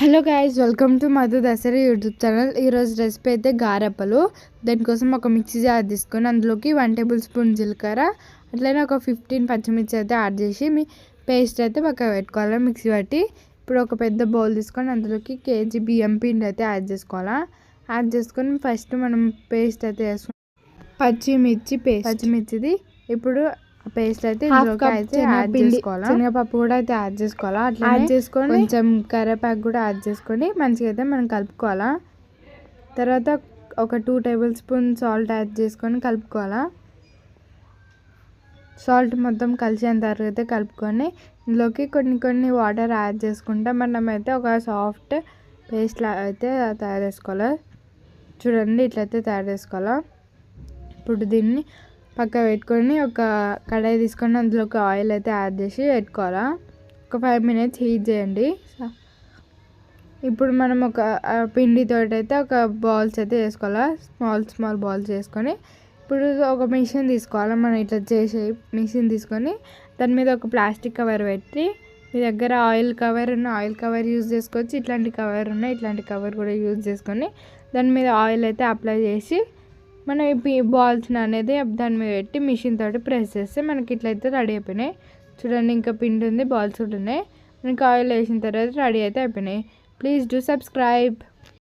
Hello guys welcome to Madhu Dasara YouTube channel ఈరోజు recipe అయితే గారెప్పలు దానికోసం ఒక మిక్సీ జార్ తీసుకొని అందులోకి వన్ టేబుల్ స్పూన్ జీలకర్ర అట్లనే ఒక ఫిఫ్టీన్ పచ్చిమిర్చి అయితే యాడ్ చేసి మీ పేస్ట్ అయితే పక్క పెట్టుకోవాలి మిక్సీ పట్టి. ఇప్పుడు ఒక పెద్ద బౌల్ తీసుకొని అందులోకి కేజీ బియ్యం పిండి అయితే యాడ్ చేసుకోవాలా. యాడ్ చేసుకొని ఫస్ట్ మనం పేస్ట్ అయితే వేసుకొని పచ్చిమిర్చి పేస్ట్ పచ్చిమిర్చిది. ఇప్పుడు పేస్ట్ అయితే ఇందులోకి అయితే యాడ్ చేసుకోవాలి? శనగపప్పు కూడా అయితే యాడ్ చేసుకోవాలా? అట్లా యాడ్ చేసుకొని కొంచెం కరివేపాకు కూడా యాడ్ చేసుకొని మంచిగా అయితే మనం కలుపుకోవాలా? తర్వాత ఒక two tablespoon salt add చేసుకొని కలుపుకోవాలా? సాల్ట్ మొత్తం కలిసేంత వరకు అయితే కలుపుకొని ఇందులోకి కొన్ని కొన్ని వాటర్ యాడ్ చేసుకుంటే మనం అయితే ఒక సాఫ్ట్ పేస్ట్ అయితే తయారు చేసుకోవాలి? చూడండి ఇట్లయితే తయారు చేసుకోవాలా? ఇప్పుడు దీన్ని పక్క పెట్టుకొని ఒక కడాయి తీసుకొని అందులో ఒక ఆయిల్ అయితే యాడ్ చేసి పెట్టుకోవాలా. ఒక ఫైవ్ మినిట్స్ హీట్ చేయండి. ఇప్పుడు మనం ఒక పిండితో అయితే ఒక బాల్స్ అయితే చేసుకోవాలా స్మాల్ స్మాల్ బాల్స్ వేసుకొని ఇప్పుడు ఒక మిషన్ తీసుకోవాలి. మనం ఇట్లా చేసే మిషన్ తీసుకొని దాని మీద ఒక ప్లాస్టిక్ కవర్ పెట్టి మీ దగ్గర ఆయిల్ కవర్ ఉన్న ఆయిల్ కవర్ యూజ్ చేసుకోవచ్చు. ఇట్లాంటి కవర్ ఉన్న ఇట్లాంటి కవర్ కూడా యూజ్ చేసుకొని దాని మీద ఆయిల్ అయితే అప్లై చేసి మనం ఈ బాల్స్ని అనేది దాని మీద పెట్టి మిషన్ తోటి ప్రెస్ చేస్తే మనకి ఇట్లయితే రెడీ అయిపోయినాయి. చూడండి ఇంకా పిండి ఉంది బాల్స్ కూడా ఉన్నాయి. మనకి ఆయిల్ వేసిన తర్వాత రెడీ అయితే అయిపోయినాయి. Please do subscribe.